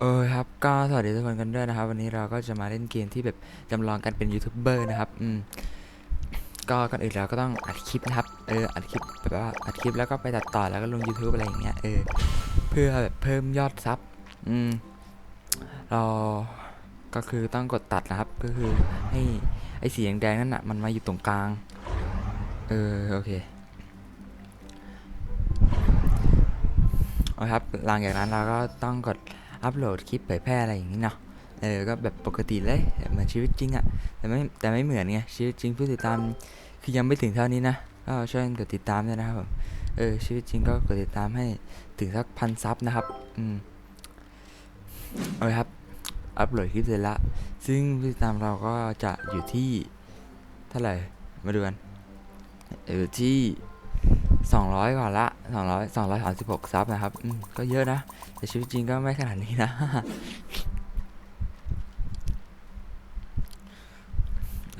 เออครับก็สวัสดีทุกคนกันด้วยนะครับ วันนี้เราก็จะมาเล่นเกมที่แบบจำลองกันเป็นยูทูบเบอร์นะครับอืมก็ก่อนอื่นเราก็ต้องอัดคลิปนะครับเอออัดคลิปแบบว่าอัดคลิปแล้วก็ไปตัดต่อแล้วก็ลง YouTube อะไรอย่างเงี้ยเออเพื่อแบบเพิ่มยอดซับอืมเราก็คือต้องกดตัดนะครับ ก็คือให้ไอ้สีแดงๆนั่นน่ะมันมาอยู่ตรงกลางเออโอเคเอาครับหลังจากนั้นเราก็ต้องกด อัปโหลดคลิปเผยแพร่อะไรอย่างนี้เนาะเออก็แบบปกติเลยเหมือนชีวิตจริงอะ่ะแต่ไม่แต่ไม่เหมือนไงชีวิตจริงผู้ติดตามคือยังไม่ถึงเท่านี้นะก็ช่วยกดติดตามด้วยนะครับผมเออชีวิตจริงก็กดติดตามให้ถึงสักพันซับนะครับอืมเอาละครับอัปโหลดคลิปเสร็จละซึ่งผู้ติดตามเราก็จะอยู่ที่เท่าไหร่มาดูกันอยู่ที่ สองร้อยกว่าละสองร้อยสองร้อยสามสิบหกซับนะครับอืมก็เยอะนะ แต่ชีวิตจริงก็ไม่ขนาดนี้นะ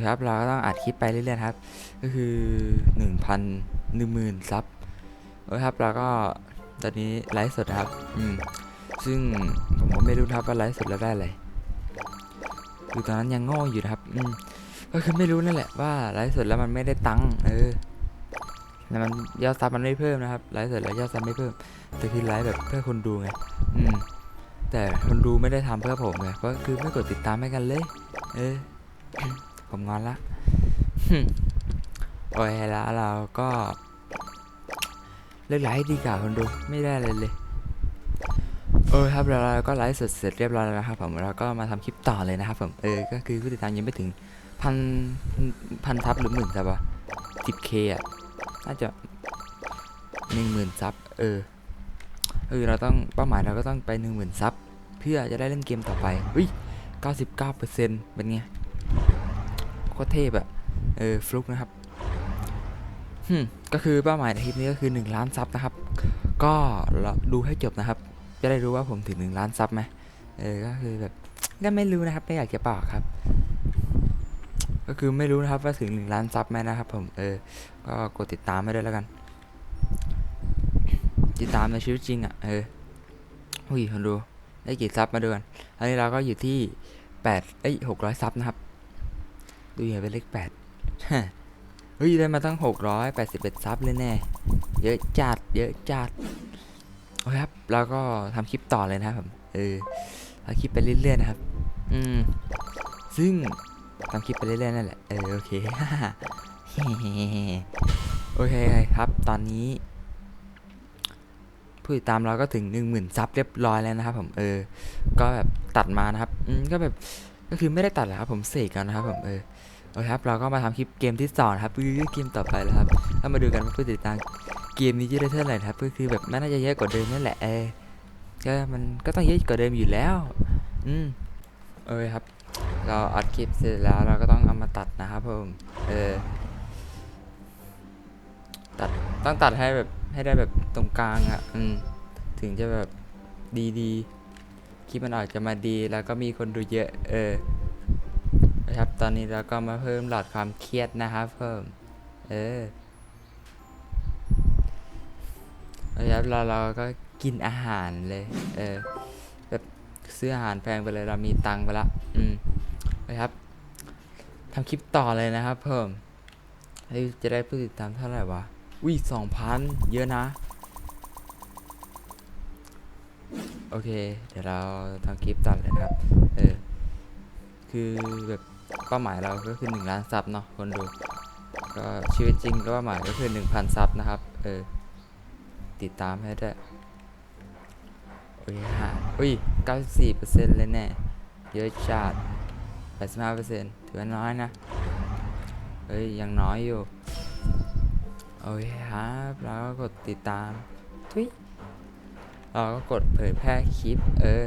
ครับ เราก็ต้องอัดคลิปไปเรื่อยๆครับ ก็คือหนึ่งพันหนึ่งหมื่นซับโอ้ครับ เราก็ตอนนี้ไลฟ์สดครับ อืม ซึ่งผมก็ไม่รู้ครับว่าไลฟ์สดแล้วได้อะไรคือตอนนั้นยังโง่อยู่นะครับ อืม ก็คือไม่รู้นั่นแหละว่าไลฟ์สดแล้วมันไม่ได้ตังค์ เออ แล้วมันยอดซับมันไม่เพิ่มนะครับไลฟ์เสดแล้วยอดซับไม่เพิ่ม แต่คือไลฟ์แบบเพื่อคนดูไงอืมแต่คนดูไม่ได้ทำเพื่อผมไงเพราะคือไม่กดติดตามให้กันเลย เออ ผมงอนละโอ้ยแล้วเราก็เลิกไลฟ์ดีกว่าคนดูไม่ได้เลยเลยเออครับแล้วเราก็ไลฟ์สดเสร็จเรียบร้อยแล้วนะครับผมเราก็มาทำคลิปต่อเลยนะครับผมเออก็คือผู้ติดตามยังไม่ถึงพันพันทับหรือหมื่นซับอะสิบเคอะ น่าจะหนึ่งหมื่นซับเออเออเราต้องเป้าหมายเราก็ต้องไปหนึ่งหมื่นซับเพื่อจะได้เล่นเกมต่อไปเฮ้ยเก้าสิบเก้าเปอร์เซ็นต์เป็นไงโคตรเทพอะเออฟลุกนะครับฮึมก็คือเป้าหมายในคลิปนี้ก็คือ 1 ล้านซับนะครับ ก็เราดูให้จบนะครับ จะได้รู้ว่าผมถึง 1 ล้านซับไหมเออ ก็คือแบบก็ไม่รู้นะครับ ไม่อยากจะบอกครับ ก็คือไม่รู้นะครับว่าถึง1ล้านซับไหมนะครับผมเออ ก็กดติดตามให้ด้วยแล้วกัน ติดตามในชีวิตจริงอะเอออุ้ยคนดูได้กี่ซับมาดูกันอันนี้เราก็อยู่ที่แปดเอ้ยหกร้อยซับนะครับ ดูอย่าเป็นเลขแปดเฮ้ยได้มาตั้งหกร้อยแปดสิบเอ็ดซับเลยแน่เยอะจัดเยอะจัดโอเคครับเราก็ทำคลิปต่อเลยนะครับผมเออทำคลิปไปเรื่อยๆนะครับ อืมซึ่ง ทำคลิปไปเรื่อยๆนั่นแหละ เออโอเค โอเคครับ ตอนนี้ ผู้ติดตามเราก็ถึง1 0,000ซับเรียบร้อยแล้วนะครับผม เออ ก็แบบตัดมานะครับ อืมก็แบบ ก็คือไม่ได้ตัดแหละครับผมเสกกันนะครับผม เออโอเคครับ เราก็มาทำคลิปเกมที่สองครับคือเกมต่อไปแล้วครับก็มาดูกันว่าผู้ติดตามเกมนี้จะได้เท่าไหร่ครับ ก็คือแบบมันน่าจะเยอะกว่าเดิมนั่นแหละ เออก็มันก็ต้องเยอะกว่าเดิมอยู่แล้ว อืมโอเคครับ เราอัดคลิปเสร็จแล้วเราก็ต้องเอามาตัดนะครับผมเออตัดต้องตัดให้แบบให้ได้แบบตรงกลางอะอืมถึงจะแบบดีดีคลิปมันออกจะมาดีแล้วก็มีคนดูเยอะ เออนะครับตอนนี้เราก็มาเพิ่มหลอดความเครียดนะครับเพิ่มเออนะครับเราเราก็กินอาหารเลย เออ ซื้ออาหารแพงไปเลยเรามีตังค์ไปละอืมนะครับทำคลิปต่อเลยนะครับ เพิ่มจะได้ผู้ติดตามเท่าไหร่วะอุ้ยสองพันเยอะนะ โอเค เดี๋ยวเราทำคลิปตัดเลยนะครับ เออ คือแบบเป้าหมายเราก็คือ1ล้านซับเนาะคนดู ก็ชีวิตจริงก็เป้าหมายก็คือ 1,000 ซับนะครับ เออ ติดตามให้ได้ วยโอ้ยฮะอุ้ย 94%เลยแน่เยอะจัด85%ถือว่าน้อยนะเฮ้ย ยังน้อยอยู่ โอเคครับ แล้วก็กดติดตามทุยเราก็กดเผยแพร่คลิป เออ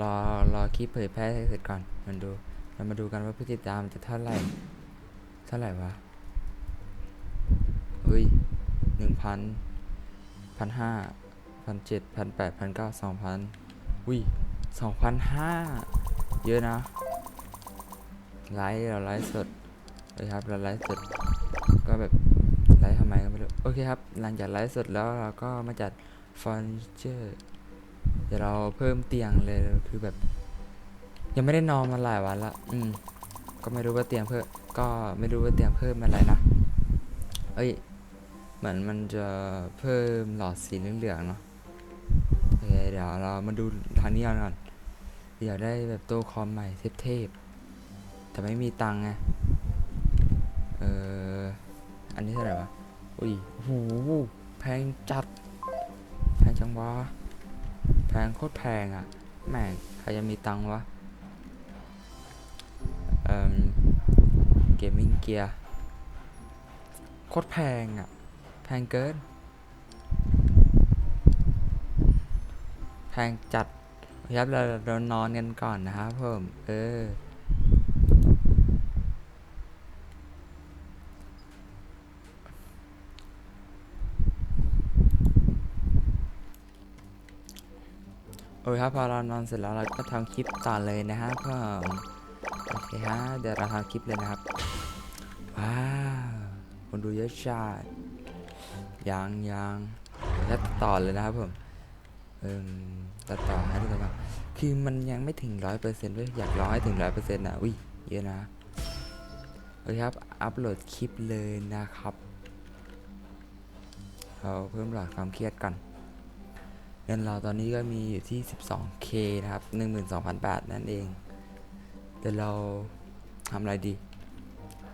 รอ รอคลิปเผยแพร่เสร็จก่อนมันดู เรามาดูกันว่าผู้ติดตามจะเท่าไหร่ เท่าไหร่วะ เฮ้ย นึ่งพันพันห้าพันเจ็ดพันแปดพันเก้าสองพันอุ้ยสองพันห้าเยอะนะไลฟ์เราไลฟ์สดเลยครับเราไลฟ์สดก็แบบไลฟ์ทำไมก็ไม่รู้โอเคครับ หลังจากไลฟ์สดแล้วเราก็มาจัดฟอร์นิเจอร์เดี๋ยวเราเพิ่มเตียงเลยคือแบบ ยังไม่ได้นอนมาหลายวันละอืมก็ไม่รู้ว่าเตียงเพิ่มก็ไม่รู้ว่าเตียงเพิ่มอะไรนะเอ้ย เหมือนมันจะเพิ่มหลอดสีเหลืองๆเนาะโอเคเดี๋ยวเรามาดูทางนี้ก่อนเดี๋ยวได้แบบต๊ะคอมใหม่เทพๆแต่ไม่มีตังค์ไงเอออันนี้เท่าไหร่วะอุ้ยโหแพงจัด แพงจังวะแพงโคตรแพงอะแม่งใครจะมีตังค์วะเอ่อเกมมิ่งเกียร์โคตรแพงอะ งเกิน แพงจัดครับเราเรานอนกันก่อนนะครับเพิ่มเออโอเคครับพอเรานอนเสร็จแล้วเราก็ทำคลิปต่อเลยนะครับเพิ่มโอเคฮะเดี๋ยวเราทำคลิปเลยนะครับ ว้าว คนดูเยอะจัด ยังยังแล้วต่อเลยนะครับผมเอิ่มตัดต่อให้ดูก่อนคือมันยังไม่ถึงร้อยเปอร์เซ็นต์เลยอยากร้อให้ถึงร้อยเปอร์เซ็นต์นะอุ้ยเยอะนะโอเคครับอัปโหลดคลิปเลยนะครับเราเพิ่มหลอดความเครียดก่อนเงินเราตอนนี้ก็มีอยู่ที่ 12k นะครับ 12,000 บาทนั่นเองเดี๋ยวเราทำอะไรดี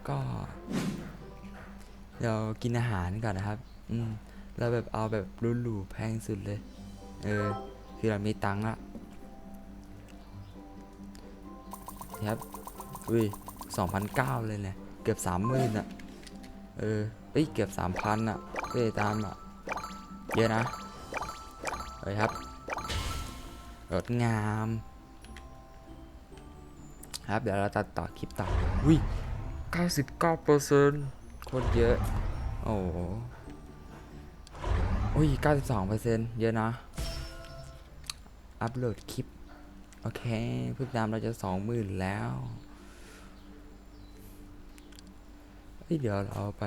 ก็ เรากินอาหารก่อนนะครับ อืมเราแบบเอาแบบหรูๆแพงสุดเลย เออ คือเรามีตังค์ละครับอุ้ย2,009เลยเนี่ย เกือบ30,000อ่นอะเออเอ้ย เกือบ3,000อะเอ้ยตามอะเยอะนะเฮ้ยครับรถงาม ครับ เดี๋ยวเราตัดต่อคลิปต่ออุ้ย99เก้าเปอร์เซ็นต์โคตรเยอะ โอ้ อุ้ย 92เปอร์เซ็นเยอะนะ อัปโหลดคลิป โอเคผู้ติดตามเราจะ 20,000 แล้วเฮ้ยเดี๋ยวเราไป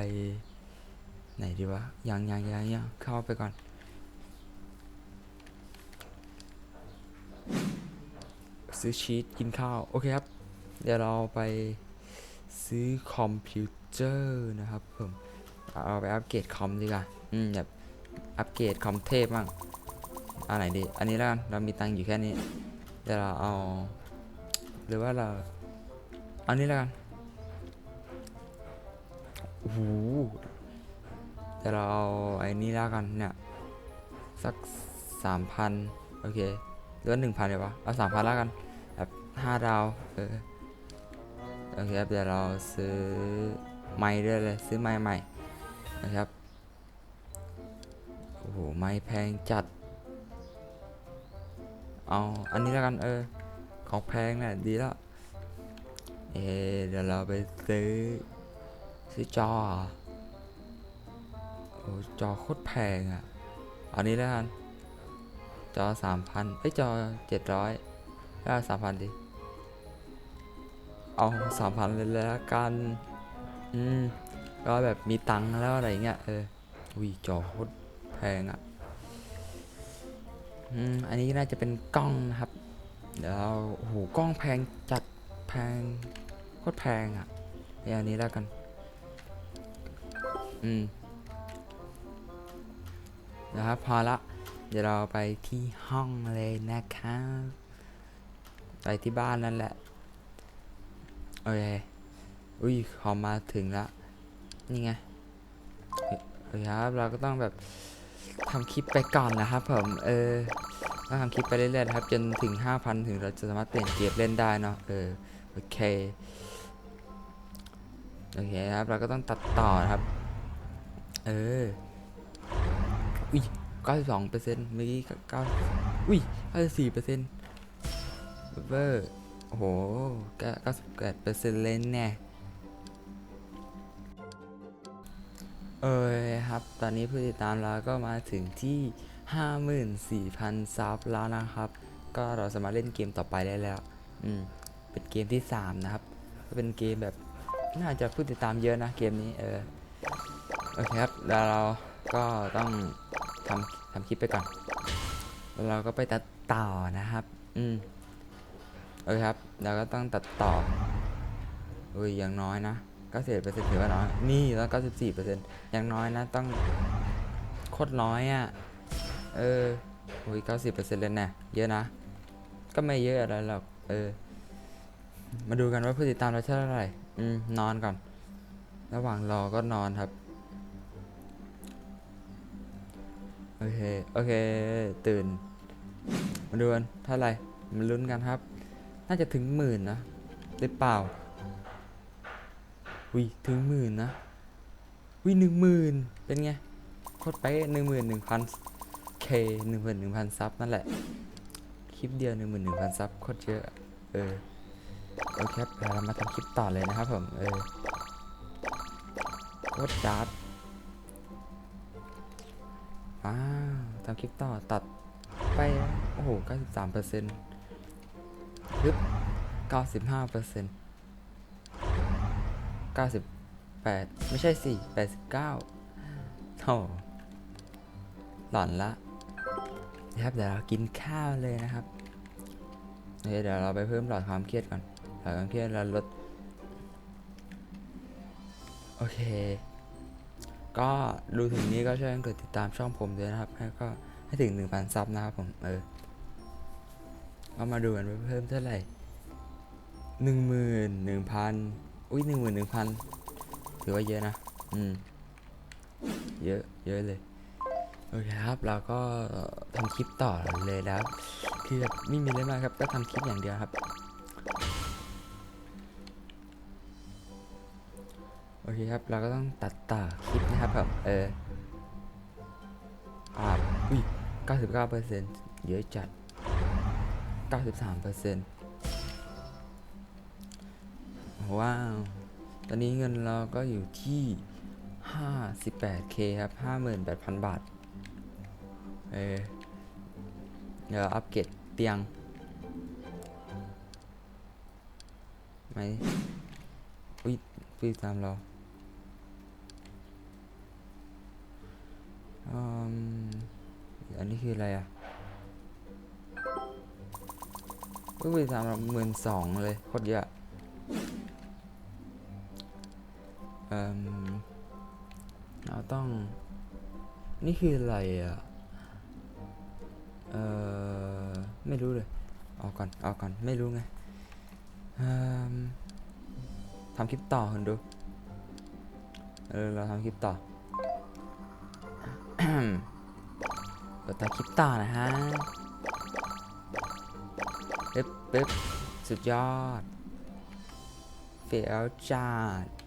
ไหนดีวะ ยังยังยังยังเข้าไปก่อน ซื้อชีสกินข้าว โอเคครับ เดี๋ยวเราไปซื้อคอมพิวเตอร์นะครับผม เอาไปอัปเกรดคอมดีกว่า อืมแบบ อัปเกรดคอมเทพบ้างอันไหนดีอันนี้แล้วกันเรามีตังค์อยู่แค่นี้เดี๋ยวเราเอา หรือว่าเราอันนี้แล้วกันโอ้โหเดี๋ยวเราเอาไอ้นี้แล้วกันเนี่ยสักสามพันโอเคหรือว่าหนึ่งพันเลยวะเอาสามพันแล้วกันแบบห้าดาวเออโอเคครับเดี๋ยวเราซื้อไม้ด้วยเลยซื้อไม้ใหม่นะครับ โอ้โห ไม้แพงจัด เอา อันนี้แล้วกันเออ ของแพงน่ะดีแล้ว เอเดี๋ยวเราไปซื้อ ซื้อจอ โอ้จอโคตรแพงอะ อันนี้แล้วกัน จอสามพันเอ้ยจอเจ็ดร้อยแล้วสามพันดิ เอาสามพันเลยแล้วกัน อืม ก็แบบมีตังค์แล้วอะไรเงี้ย เออวิจอโคตร พงอะอันนี้น่าจะเป็นกล้องนะครับ เดี๋ยวเราโอ้โหกล้องแพงจัดแพงโคตรแพงอะเอาอันนี้แล้วกัน อืมนะครับพอละ เดี๋ยวเราไปที่ห้องเลยนะครับไปที่บ้านนั่นแหละ โอเค อุ้ยขอมาถึงล้วนี่ไงโอเคครับ เราก็ต้องแบบ ทำคลิปไปก่อนนะครับผม เออต้องทำคลิปไปเรื่อยๆนะครับ จนถึง 5,000 ถึงเราจะสามารถเปลี่ยนเกมเล่นได้เนาะ เออ โอเค โอเคครับ เราก็ต้องตัดต่อนะครับ เออ อุ้ย92เปอร์เซ็นต์เมื่อกี้เก้าอุ้ย94เปอร์เซ็นต์เวอร์โอ้โห98เปอร์เซ็นต์เลยแน่ เออครับ ตอนนี้ผู้ติดตามเราก็มาถึงที่ 54,000 ซับแล้วนะครับ ก็เราสามารถเล่นเกมต่อไปได้แล้ว อืม เป็นเกมที่ 3 นะครับ ก็เป็นเกมแบบ น่าจะผู้ติดตามเยอะนะเกมนี้ เออ โอเคครับ แล้วเราก็ต้องทำทำคลิปไปก่อน แล้วเราก็ไปตัดต่อนะครับ อืม โอเคครับ เราก็ต้องตัดต่ออุ้ยอย่างน้อยนะ 91เปอร์เซ็นต์ถือว่าน้อยนี่แล้ว94เปอร์เซ็นต์อย่างน้อยนะต้องโคตรน้อยอะ่ะ เอออุ้ย90เปอร์เซ็นต์เลยนะเยอะนะ ก็ไม่เยอะอะไรหรอก เออ มาดูกันว่าผู้ติดตามเราเท่าไหร่ อืม นอนก่อน ระหว่างรอก็นอนครับ โอเค โอเค ตื่น มาดูกันเท่าไหร่ มาลุ้นกันครับ น่าจะถึงหมื่นนะหรือเปล่า วิถึงหมื่นนะวิหนึ่งหมื่นเป็นไงโคตรไปหนึ่งหมื่นหนึ่งพันเคหนึ่งหมื่นหนึ่งพันซับนั่นแหละคลิปเดียวหนึ่งหมื่นหนึ่งพันซับโคตรเยอะเออโอเคครับเดี๋ยวเรามาทำคลิปต่อเลยนะครับผมเออโคตรจัดว้าวทำคลิปต่อตัดไปโอ้โห93เปอร์เซ็นต์ปึ๊บ95เปอร์เซ็นต์ 98 ไม่ใช่สิ89โอ้หลอนละนะครับเดี๋ยวเรากินข้าวเลยนะครับเดี๋ยวเราไปเพิ่มหลอดความเครียดก่อนหลอดความเครียดเราลดโอเค ก็ดูถึงนี้ก็ช่วยกันกดติดตามช่องผมด้วยนะครับแล้ก็ให้ถึง 1,000 ซับนะครับผม เออก็มาดูกันว่าเพิ่มเท่าไหร่หนึ่งหมื่นหนึ่งพัน อุ้ยหนึ่งหมื่นหนึ่งพันถือว่าเยอะนะ อืม เยอะ เยอะเลย โอเคครับ เราก็ทำคลิปต่อเลยนะครับคือแบบไม่มีอะไรมากครับ ก็ทำคลิปอย่างเดียวครับ โอเคครับ เราก็ต้องตัดต่อคลิปนะครับแบบเอออ่าอุ้ย99เก้าเปอร์เซ็นต์เยอะจัด93เปอร์เซ็นต์ ว้าว ตอนนี้เงินเราก็อยู่ที่ 58k ครับ 58,000 บาท เออเดี๋ยวอัปเกรดเตียงไหมอุ้ยปีตามเราอืมอันนี้คืออะไรอะก็ไปทำเราหมื่นสองเลยโคตรเยอะ เอ่มเราต้อง นี่คืออะไรอะ เออไม่รู้เลย เอาก่อน เอาก่อน ไม่รู้ไงทำคลิปต่อคนดู เออ เราทำคลิปต่อกดตามคลิปต่อนะฮะปึ๊บปึ๊บสุดยอดเฟียวจัด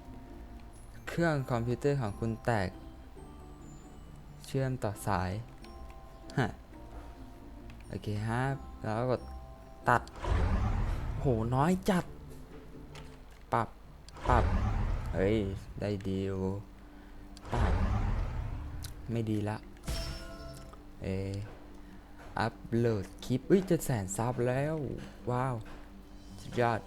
เครื่องคอมพิวเตอร์ของคุณแตก เชื่อมต่อสาย ฮะ โอเคฮะแล้วก็กดตัด โห น้อยจัด ปรับ ปรับ เฮ้ย ได้ดีลปรับ ไม่ดีละเอออัพโหลดคลิป อุ้ยจะแสนซับแล้ว ว้าว สุดยอด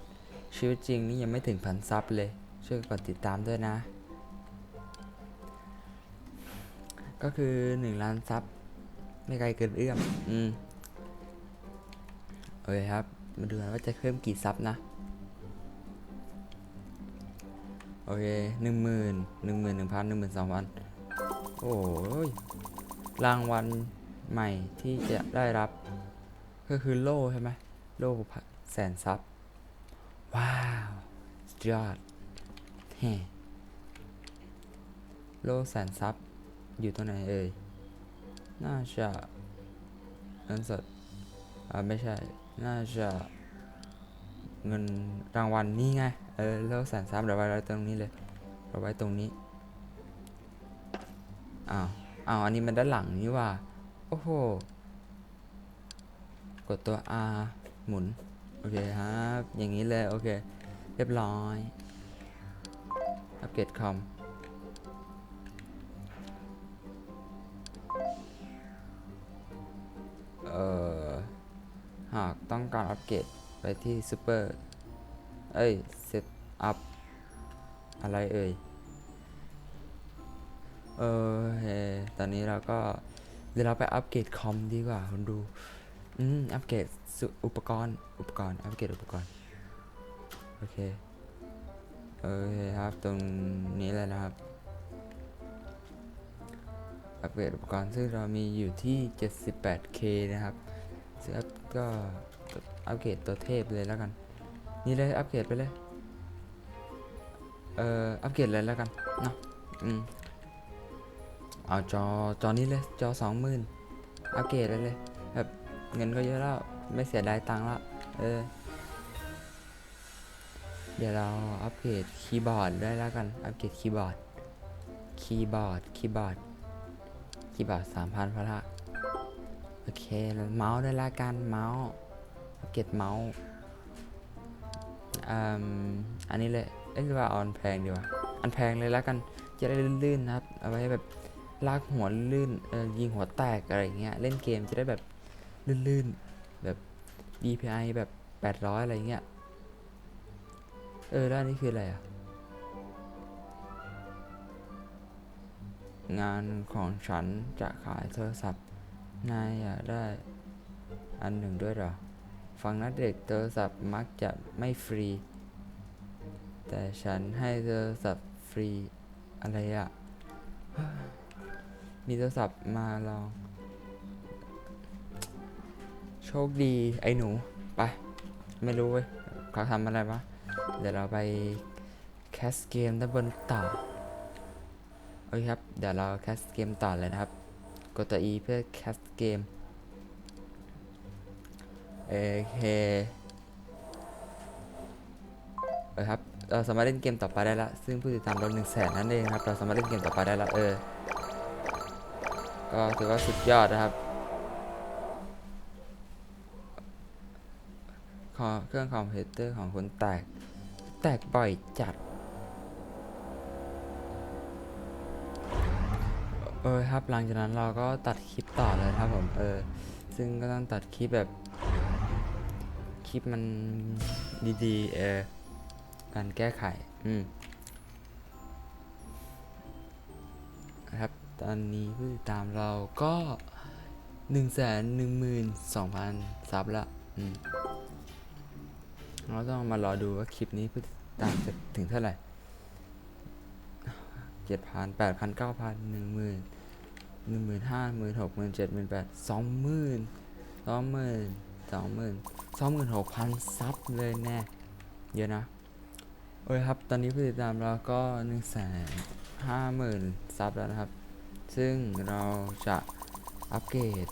ชีวิตจริงนี่ยังไม่ถึงพันซับเลย ช่วยกดติดตามด้วยนะ ก็คือ1ล้านซับไม่ไกลเกินเอื้อม อืมโอเคครับ มาดูกันว่าจะเพิ่มกี่ซับนะ โอเคหนึ่งหมื่นหนึ่งหมื่นหนึ่งพันหนึ่งหมื่นสองพันโอ้ยรางวัลใหม่ที่จะได้รับ ก็คือโล่ใช่ไหมโล่แสนซับ ว้าว สุดยอดแฮ่โล่แสนซับ อยู่ตรงไหนเอ่ย น่าจะเงินสดอ่าไม่ใช่ น่าจะเงินรางวัลนี่ไง เออโล่แสนซับเดี๋ยวไว้ตรงนี้เลย เราไว้ตรงนี้ อ้าว อ้าว อันนี้มันด้านหลังนี่ว่า โอ้โห กดตัว R หมุน โอเคครับ อย่างนี้เลย โอเค เรียบร้อย อัปเกรดคอม เอ่อ หากต้องการอัปเกรดไปที่ซูเปอร์เอ้ยเซตอัพอะไรเอ่ย เออเฮตอนนี้เราก็เดี๋ยวเราไปอัปเกรดคอมดีกว่าคนดู อืม อัปเกรดอุปกรณ์ อุปกรณ์ อัปเกรดอุปกรณ์ โอเคโอเคครับ ตรงนี้เลยนะครับ อัปเกรดอุปกรณ์ซึ่งเรามีอยู่ที่ 78k นะครับซึ่งอัพก็อัปเกรดตัวเทพเลยแล้วกัน นี่เลยอัปเกรดไปเลย เอ่อ อัปเกรดเลยแล้วกันเนาะอืมเอาจอจอนี้เลยจอ20,000อัปเกรดเลยเลยแบบเงินก็เยอะแล้ว ไม่เสียดายตังค์ละเออ เดี๋ยวเราอัปเกรดคีย์บอร์ดด้วยแล้วกัน อัปเกรดคีย์บอร์ด คีย์บอร์ด คีย์บอร์ด คีย์บอร์ดสามพันพละโอเคแล้วเมาส์ด้วยละกันเมาส์เกรดเมาส์อืมอันนี้เลยเอ้ยหรือว่าเอาอันแพงดีวะอันแพงเลยแล้วกันจะได้ลื่นๆนะครับเอาไว้แบบลากหัวลื่นเออยิงหัวแตกอะไรเงี้ยเล่นเกมจะได้แบบลื่นๆแบบ DPI แบบ 800 อะไรเงี้ยเออแล้วอันนี้คืออะไรอะ งานของฉันจะขายโทรศัพท์ นายอยากได้อันหนึ่งด้วยหรอ ฟังนะเด็กโทรศัพท์มักจะไม่ฟรี แต่ฉันให้โทรศัพท์ฟรีอะไรอะมีโทรศัพท์มาลอง โชคดีไอ้หนู ไป ไม่รู้เว้ยเขาทำอะไรวะ เดี๋ยวเราไปแคสเกมด้านบนต่อ โอเคครับ เดี๋ยวเราแคสเกมต่อเลยนะครับ กดตัว E เพื่อแคสเกมโอเคเออครับ เราสามารถเล่นเกมต่อไปได้แล้วซึ่งผู้ติดตามเราหนึ่งแสนนั่นเองครับ เราสามารถเล่นเกมต่อไปได้แล้วเออ ก็ถือว่าสุดยอดนะครับเครื่องคอมพิวเตอร์ของคุณแตก แตกบ่อยจัด ออครับหลังจากนั้นเราก็ตัดคลิปต่อเลยครับผมเออซึ่งก็ต้องตัดคลิปแบบคลิปมันดีๆเออการแก้ไขอืมครับตอนนี้ผู้ติดตามเราก็หนึ่งแสนหนึ่งหมื่นสองพันซับละอืมเราต้องมารอดูว่าคลิปนี้ผู้ติดตามจะถึงเท่าไหร่เจ็ดพันแปดพันเก้าพันหนึ่งหมื่น หนึ่งหมื่นห้าหมื่นหกหมื่นเจ็ดหมื่นแปดสองหมื่นสองหมื่นสองหมื่นสองหมื่นหกพันซับเลยแน่เยอะนะ โอเคครับ ตอนนี้ผู้ติดตามเราก็หนึ่งแสนห้าหมื่นซับแล้วนะครับ ซึ่งเราจะอัปเกรด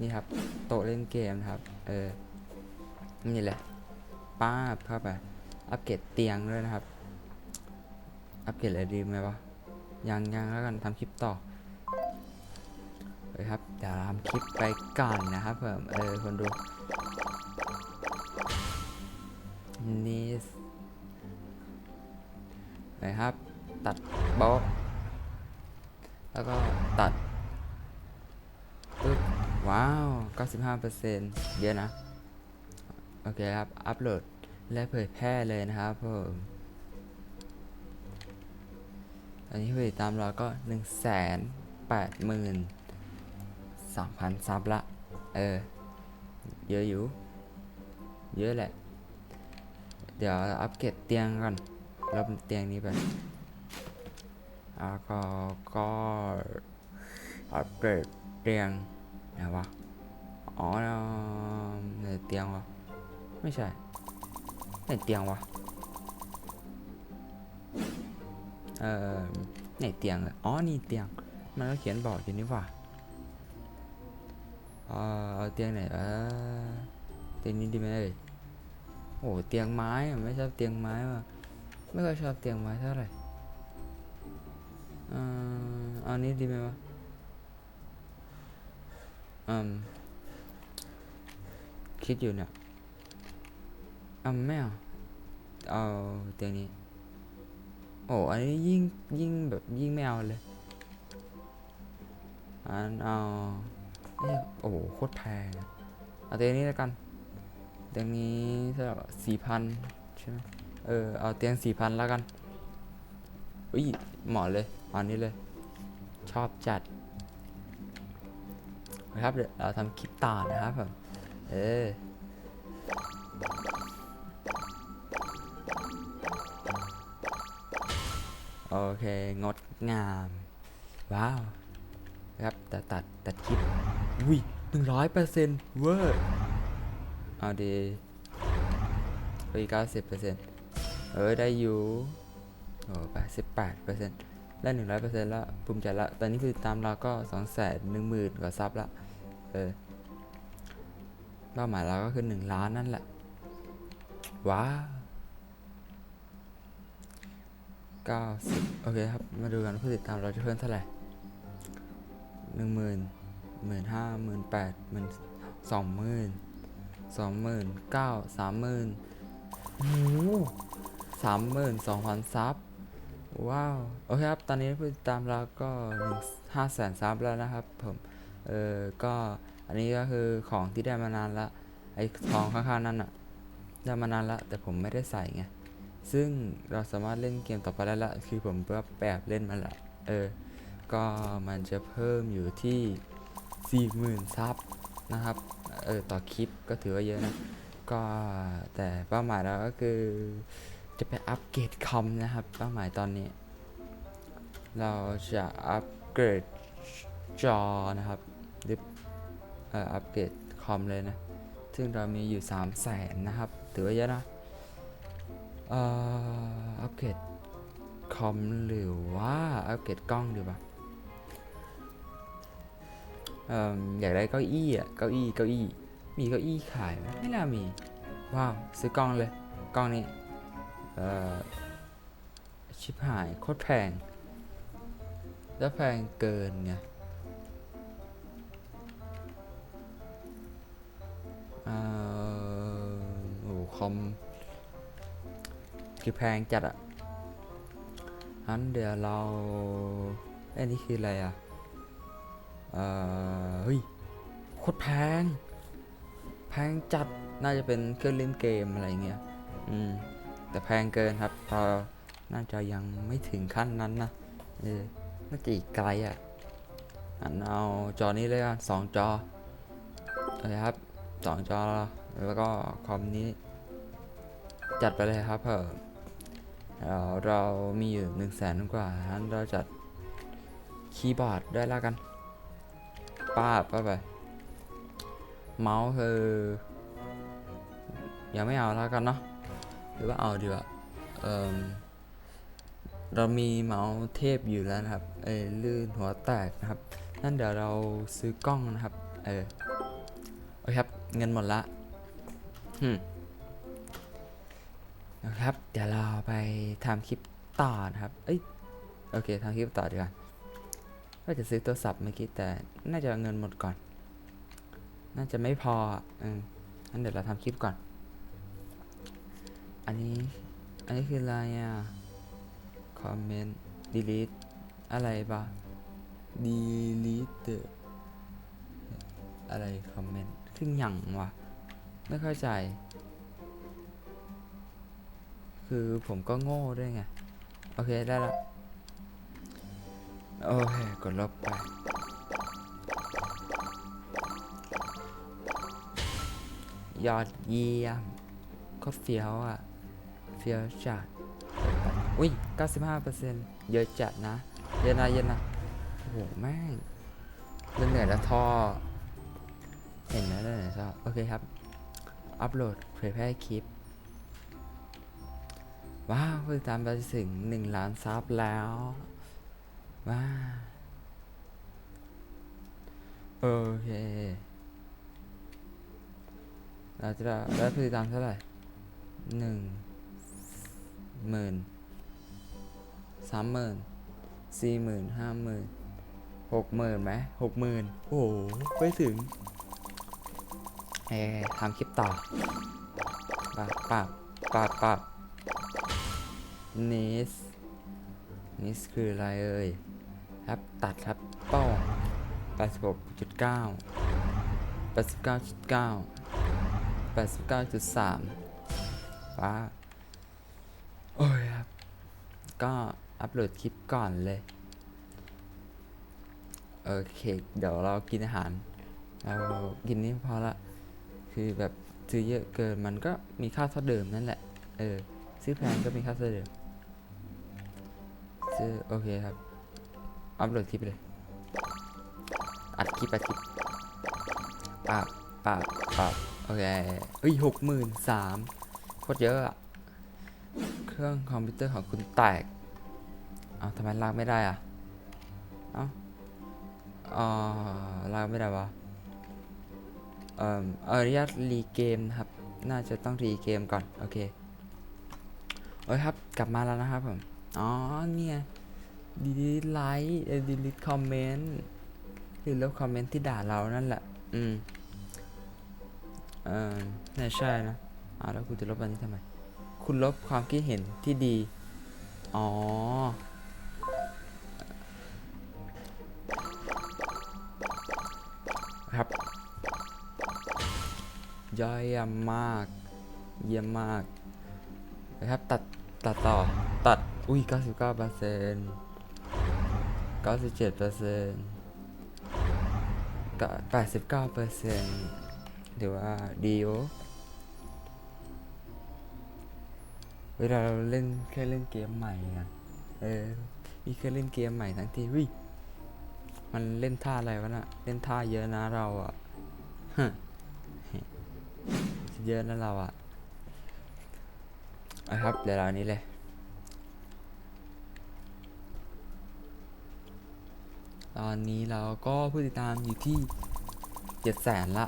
นี่ครับ โต๊ะเล่นเกมครับ เออ นี่แหละป้าบเข้าไป อัปเกรดเตียงด้วยนะครับ อัปเกรดอะไรดีไหมวะยังยังแล้วกันทำคลิปต่อ ครับเดี๋ยวทำคลิปไปก่อนนะครับเพิ่มเออคนดูนี่เลยครับ ตัดโบ๊ะแล้วก็ตัดปึ๊บว้าว 95%เยอะนะ โอเคครับ อัปโหลดและเผยแพร่เลยนะครับผมตอนนี้ผู้ติดตามเราก็ 1 8 3 0 0 0 ซับละ เออ เยอะอยู่ เยอะแหละ เดี๋ยวอัปเกรดเตียงก่อนรับเตียงนี้ไปแล้วก็ก็อัปเกรดเตียงไหนวะ อ๋อในเตียงวะ ไม่ใช่ไหนเตียงวะ เอ่อไหนเตียงเลยอ๋อ นี่เตียง มันก็เขียนบอกอยู่นี่ว่า เออเอาเตียงไหนวะเตียงนี้ดีไหมเอ่ยโอ้เตียงไม้ไม่ชอบเตียงไม้ว่ะไม่ค่อยชอบเตียงไม้เท่าไหร่เอ่ออานี้ดีไหมวะอืมคิดอยู่เนี่ยอะไม่เอาเอาเตียงนี้โอ้อันนี้ยิ่งยิ่งแบบยิ่งไม่เอาเลยอันเอา โอ้โหโคตรแพงเอาเตียงนี้แล้วกันเตียงนี้เท่าไหร่สี่พันใช่ไหมเออเอาเตียงสี่พันแล้วกันอุ้ยเหมาะเลยอาอันนี้เลย ชอบจัดนะครับเดี๋ยวเราทำคลิปต่อนะครับผมเออโอเค งดงาม ว้าว ครับตัดตัดตัดคลิปอุ้ยหนึ่งร้อยเปอร์เซ็นต์เวอร์เอาดีไปเก้าสิบเปอร์เซ็นต์เออได้อยู่โอ้แปดสิบแปดเปอร์เซ็นต์ได้หนึ่งร้อยเปอร์เซ็นต์แล้วภูมิใจละตอนนี้คือตามเราก็สองแสนหนึ่งหมื่นกว่าซับละเออเป้าหมายเราก็คือหนึ่งล้านนั่นแหละว้าเก้าสิบโอเคครับ มาดูกันผู้ติดตามเราจะเพิ่มเท่าไหร่ หนึ่งหมื่นหมื่นห้าหมื่นแปดหมื่นสองหมื่นสองหมื่นเก้าสามหมื่นโอ้สามหมื่นสองพันซับว้าว โอเคครับ ตอนนี้ผู้ติดตามเราก็หนึ่งห้าแสนซับแล้วนะครับผม เออก็อันนี้ก็คือของที่ได้มานานละไอ้ทองข้างๆนั่นอะได้มานานละแต่ผมไม่ได้ใส่ไงซึ่งเราสามารถเล่นเกมต่อไปได้ละคือผมก็แปบเล่นมาละเออ ก็มันจะเพิ่มอยู่ที่ 40,000 ซับนะครับ เออ ต่อคลิปก็ถือว่าเยอะนะ ก็แต่เป้าหมายเราก็คือจะไปอัปเกรดคอมนะครับ เป้าหมายตอนนี้ เราจะอัปเกรดจอนะครับหรือเอ่ออัปเกรดคอมเลยนะ ซึ่งเรามีอยู่ 3 0 0แสนนะครับ ถือว่าเยอะนะเอ่ออัปเกรดคอมหรือว่าอัปเกรดกล้องดีป่ะ อ่ออยากได้เก้าอี้อะเก้าอี้เก้าอี้ มีเก้าอี้ขายไหมไม่น่ามี ว้าว ซื้อกล้องเลย กล้องนี้เอ่อชิบหายโคตรแพง แล้วแพงเกินไงอ่าโอ้คอมคือแพงจัดอะอันเดี๋ยวเราอ้ยนี่คืออะไรอะ เออเฮ้ยโคตรแพง แพงจัดน่าจะเป็นเครื่องเล่นเกมอะไรเงี้ยอืมแต่แพงเกินครับเราน่าจะยังไม่ถึงขั้นนั้นนะเออน่าจะอีกไกลอะอันเอาจอนี้เลยกันสองจอโอเคครับสองจอแล้วก็คอมนี้ จัดไปเลยครับเออเราเรามีอยู่หนึ่งแสนกว่าฉันเราจัดคีย์บอร์ดได้แล้วกัน ป้าบเข้าไป เมาส์คือ ยังไม่เอาแล้วกันเนาะหรือว่าเอาดีกว่าเออเรามีเมาส์เทพอยู่แล้วนะครับ เออลื่นหัวแตกนะครับ นั่นเดี๋ยวเราซื้อกล้องนะครับ เออโอเคครับ เงินหมดละฮึนะครับ เดี๋ยวเราไปทำคลิปต่อนะครับ เอ้ย โอเคทำคลิปต่อดีกว่า ก็จะซื้อโทรศัพท์เมื่อกี้แต่น่าจะเงินหมดก่อน น่าจะไม่พออะเอองั้นเดี๋ยวเราทำคลิปก่อน อันนี้ อันนี้คืออะไรอะ คอมเมนต์ delete อะไรปะ delete อะไรคอมเมนต์ขึ้นหยั่งวะ ไม่เข้าใจ คือผมก็โง่ด้วยไง โอเค ได้ละ โอเคกดลบไป ยอดเยี่ยม ก็เฟี้ยวอะ เฟี้ยวจัด อุ้ย 95%เยอะจัดนะ เยอะนะเยอะนะโอ้โห แม่งเรื่องเหนื่อยแล้วท่อ เห็นแล้วเลยชอโอเคครับ อัปโหลดเผยแพร่คลิป ว้าวผู้ติดตามไปถึงหนึ่งล้านซับแล้ว ว้าโอเคเราจะได้ผู้ติดตามเท่าไหร่หนึ่งหมื่นสามหมื่นสี่หมื่นห้าหมื่นหกหมื่นไหมหกหมื่นโอ้โหไม่ถึงเอ้ยทำคลิปต่อปาบปาบปาบปาบนิส นิสคืออะไรเอ่ยครับตัดครับป้อง86.9 89.9 89.3ว้าโอ้ยครับ ก็อัปโหลดคลิปก่อนเลย โอเค เดี๋ยวเรากินอาหาร เรากินนี้พอละ คือแบบซื้อเยอะเกินมันก็มีค่าเท่าเดิมนั่นแหละ เออ ซื้อแพงก็มีค่าเท่าเดิม ซื้อโอเคครับ อัพโหลดคลิปเลย อัดคลิปอัดคลิปปาบปาบปาบโอเคเอ้ยหกหมื่นสามโคตรเยอะอะ เครื่องคอมพิวเตอร์ของคุณแตก เอาทำไมลากไม่ได้อะเอาอ๋อลากไม่ได้วะเอ่ออนุญาตรีเกมนะครับ น่าจะต้องรีเกมก่อน โอเค โอ้ยครับ กลับมาแล้วนะครับผม อ๋อเนี่ยดีลิทไลค์ดีลิทคอมเมนต์หรือลบคอมเมนต์ที่ด่าเรานั่นแหละ อืม เออน่าใช่นะอ่าแล้วคุณจะลบอันนี้ทำไม คุณลบความคิดเห็นที่ดี อ๋อ ครับ ย่อยเยี่ยมมาก เยี่ยมมากนะครับ ตัด ตัดต่อ ตัด อุ้ย 99เปอร์เซ็นต์97เปอร์เซ็นต์89เปอร์เซ็นต์หรือว่าดีโอเวลาเราเล่นแค่เล่นเกมใหม่อะเออมีแค่เล่นเกมใหม่ทั้งทีวิมันเล่นท่าอะไรวะน่ะ เล่นท่าเยอะนะเราอะฮะเยอะนะเราอะเอาครับเดี๋ยวเรานี้เลย ตอนนี้เราก็ผู้ติดตามอยู่ที่เจ็ดแสนละ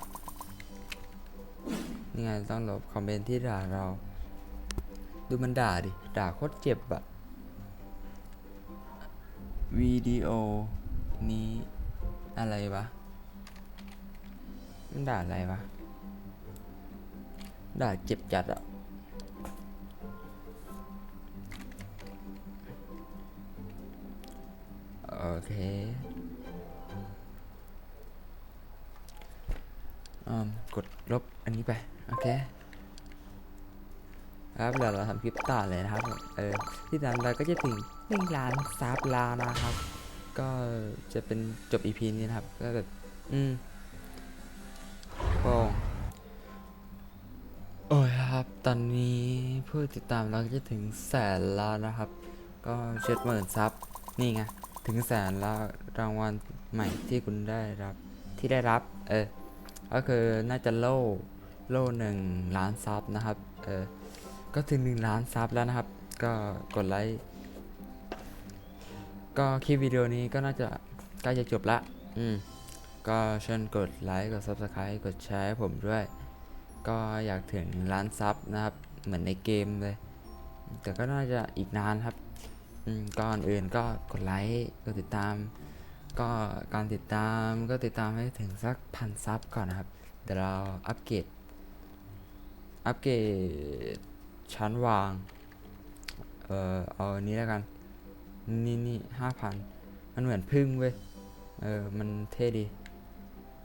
นี่ไงต้องลบคอมเมนต์ที่ด่าเรา ดูมันด่าดิ ด่าโคตรเจ็บอะวิดีโอนี้อะไรวะ มันด่าอะไรวะ ด่าเจ็บจัดอะโอเค ลบอันนี้ไป โอเคครับเดี๋ยวเราทำคลิปต่อเลยนะครับ เออ ที่นั้นเราก็จะถึงหนึ่งล้านซับแลาวนะครับ ก็จะเป็นจบ EP นี้นะครับ ก็แบบ อืมโอ้โอ้ยครับ ตอนนี้ผู้ติดตามเราก็จะถึงแสนแล้วนะครับ ก็เจ็ดหมื่นซับ นี่ไง ถึงแสนแล้วรางวัลใหม่ที่คุณได้รับ ที่ได้รับ เออ ก็คือน่าจะโล่โล่หนึ่งล้านซับนะครับ เออ ก็ถึงหนึ่งล้านซับแล้วนะครับ ก็กดไลค์ ก็คลิปวิดีโอนี้ก็น่าจะใกล้จะจบละ อืม ก็เชิญกดไลค์ กด Subscribe กดแชร์ให้ผมด้วย ก็อยากถึงล้านซับนะครับ เหมือนในเกมเลย แต่ก็น่าจะอีกนานครับ อืม ก่อนอื่นก็กดไลค์ กดติดตาม ก็การติดตามก็ติดตามให้ถึงสักพันซับก่อนนะครับ เดี๋ยวเราอัปเกรดอัปเกรดชั้นวาง เอ่อเอาอันนี้แล้วกัน นี่นี่ห้าพันมันเหมือนพึ่งเว้ย เออ มันเท่ดี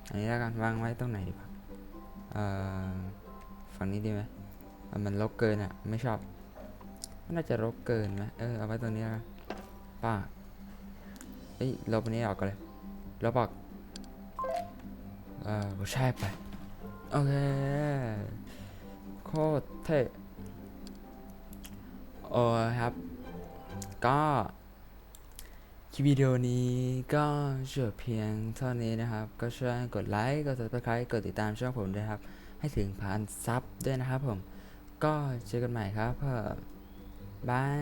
อันนี้แล้วกันวางไว้ตรงไหนดีกว่าเอ่อฝั่งนี้ดีไหมมันรกเกินอะ ไม่ชอบ น่าจะรกเกินไหมเออ เอาไว้ตรงนี้แล้วกันป้า เอ้ยลบอันนี้ออกก่อนเลยลบอกเออบ่ใช่ไป โอเค โคตรเท่โอ้ครับ ก็คลิปวิดีโอนี้ก็จบเพียงเท่านี้นะครับ ก็ช่วยกดไลค์ กด subscribe กดติดตามช่องผมด้วยครับ ให้ถึงพันซับด้วยนะครับผม ก็เจอกันใหม่ครับเพื่อบาย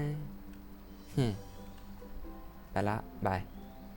ไปละบาย